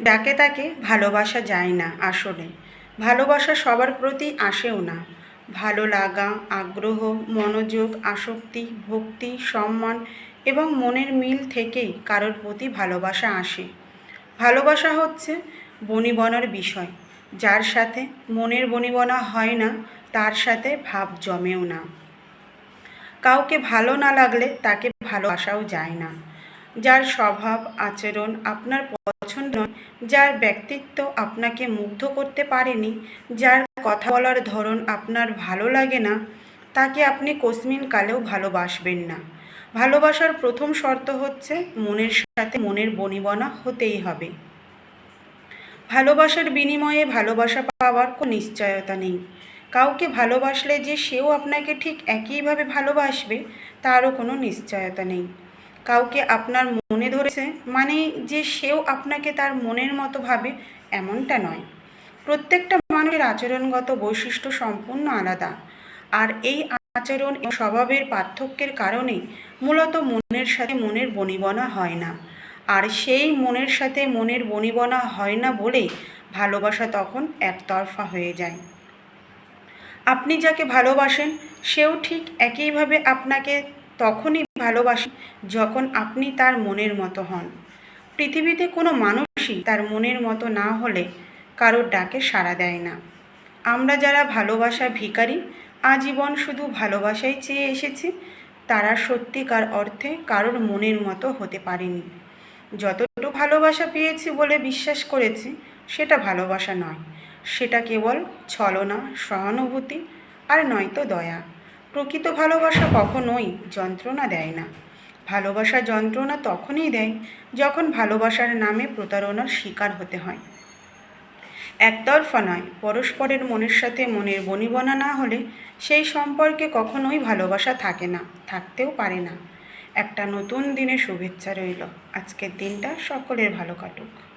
যাকে তাকে ভালোবাসা যায় না আসলে। ভালোবাসা সবার প্রতি আসেও না। ভালো লাগা, আগ্রহ, মনোযোগ, আসক্তি, ভক্তি, সম্মান এবং মনের মিল থেকেই কারোর প্রতি ভালোবাসা আসে। ভালোবাসা হচ্ছে বনিবনার বিষয়। যার সাথে মনের বনিবনা হয় না, তার সাথে ভাব জমেও না। কাউকে ভালো না লাগলে তাকে ভালোবাসাও যায় না। যার স্বভাব, আচরণ আপনার পছন্দ, যার ব্যক্তিত্ব আপনাকে মুগ্ধ করতে পারেনি, যার কথা বলার ধরন আপনার ভালো লাগে না, তাকে আপনি কোসমিন কালেও ভালোবাসবেন না। ভালোবাসার প্রথম শর্ত হচ্ছে মনের সাথে মনের বনিবনা হতেই হবে। ভালোবাসার বিনিময়ে ভালোবাসা পাওয়ার কোনো নিশ্চয়তা নেই। কাউকে ভালোবাসলে যে সেও আপনাকে ঠিক একইভাবে ভালোবাসবে, তারও কোনো নিশ্চয়তা নেই। কাউকে আপনার মনে ধরেছে মানে যে সেও আপনাকে তার মনের মতো ভাবে এমনটা নয়। প্রত্যেকটা মানুষের আচরণগত বৈশিষ্ট্য সম্পূর্ণ আলাদা। আর এই আচরণ ও স্বভাবের পার্থক্যের কারণে মূলত মনের সাথে মনের বনিবনা হয় না। আর সেই মনের সাথে মনের বনিবনা হয় না বলে ভালোবাসা তখন একতরফা হয়ে যায়। আপনি যাকে ভালোবাসেন, সেও ঠিক একইভাবে আপনাকে তখনই ভালোবাসে যখন আপনি তার মনের মতো হন। পৃথিবীতে কোনো মানুষই তার মনের মতো না হলে কারোর ডাকে সাড়া দেয় না। আমরা যারা ভালোবাসা ভিখারি, আজীবন শুধু ভালোবাসাই চেয়ে এসেছি, তারা সত্যিকার অর্থে কারোর মনের মতো হতে পারেনি। যতটুকু ভালোবাসা পেয়েছি বলে বিশ্বাস করেছি, সেটা ভালোবাসা নয়। সেটা কেবল ছলনা, সহানুভূতি আর নয়তো দয়া। প্রকৃত ভালোবাসা কখনোই যন্ত্রণা দেয় না। ভালোবাসা যন্ত্রণা তখনই দেয় যখন ভালোবাসার নামে প্রতারণার শিকার হতে হয়। একতরফা নয়, পরস্পরের মনের সাথে মনের বনিবনা না হলে সেই সম্পর্কে কখনোই ভালোবাসা থাকে না, থাকতেও পারে না। একটা নতুন দিনের শুভেচ্ছা রইল। আজকের দিনটা সকলের ভালো কাটুক।